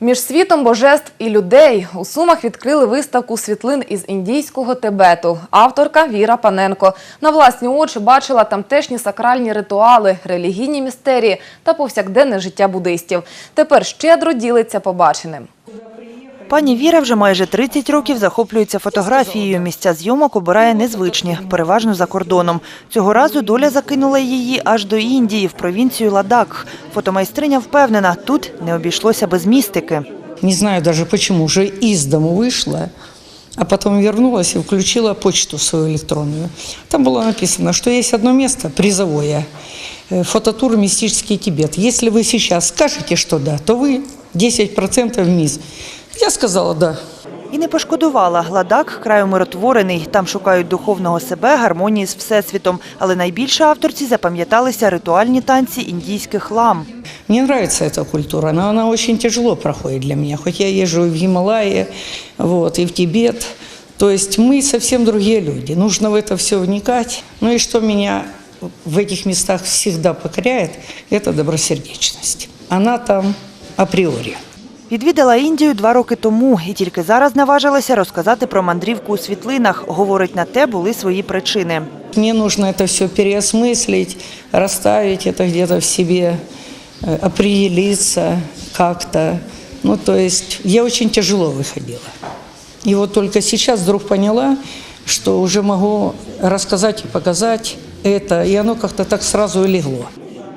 Між світом божеств і людей у Сумах відкрили виставку світлин із індійського Тибету. Авторка Віра Паненко на власні очі бачила тамтешні сакральні ритуали, релігійні містерії та повсякденне життя буддистів. Тепер щедро ділиться побаченим. Пані Віра вже майже 30 років захоплюється фотографією. Місця зйомок обирає незвичні, переважно за кордоном. Цього разу доля закинула її аж до Індії, в провінцію Ладак. Фотомайстриня впевнена, тут не обійшлося без містики. Не знаю даже почему, уже из дому вышла, а потом вернулась и включила почту свою электронную. Там было написано, что есть одно место призовое, э, фототур «Мистический Тибет». Если вы сейчас скажете, что да, то вы 10% вниз. Я сказала «да». І не пошкодувала. Ладак – край умиротворений. Там шукають духовного себе, гармонії з Всесвітом. Але найбільше авторці запам'яталися ритуальні танці індійських лам. Мне нравится эта культура, но она очень тяжело проходит для меня. Хоть я езжу и в Гималайи, вот, и в Тибет. То есть мы совсем другие люди. Нужно в это все вникать. Ну и что меня в этих местах всегда покоряет, это добросердечность. Она там априори. Відвідала Індію два роки тому і тільки зараз наважилася розказати про мандрівку у світлинах. Говорить, на те були свої причини. Мне нужно это все переосмыслить, расставить это где-то в себе, э, определиться как-то. Ну, то есть я очень тяжело выходила. И вот только сейчас вдруг поняла, что уже могу рассказать и показать это, и оно как-то так сразу и легло.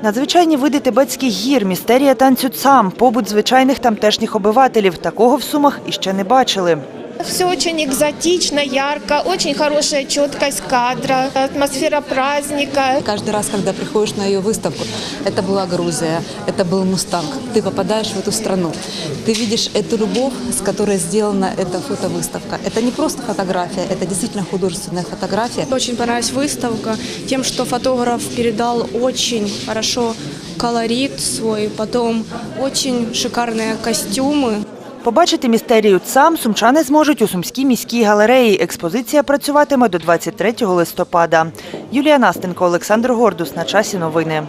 Надзвичайні види тибетських гір, містерія танцю цам, побут звичайних тамтешніх обивателів. Такого в Сумах іще не бачили. Все очень экзотично, ярко, очень хорошая четкость кадра, атмосфера праздника. Каждый раз, когда приходишь на ее выставку, это была Грузия, это был Мустанг, ты попадаешь в эту страну. Ты видишь эту любовь, с которой сделана эта фотовыставка. Это не просто фотография, это действительно художественная фотография. Очень понравилась выставка тем, что фотограф передал очень хорошо колорит свой, потом очень шикарные костюмы. Побачити містерію цам сумчани зможуть у Сумській міській галереї. Експозиція працюватиме до 23 листопада. Юлія Настенко, Олександр Гордус. На часі новини.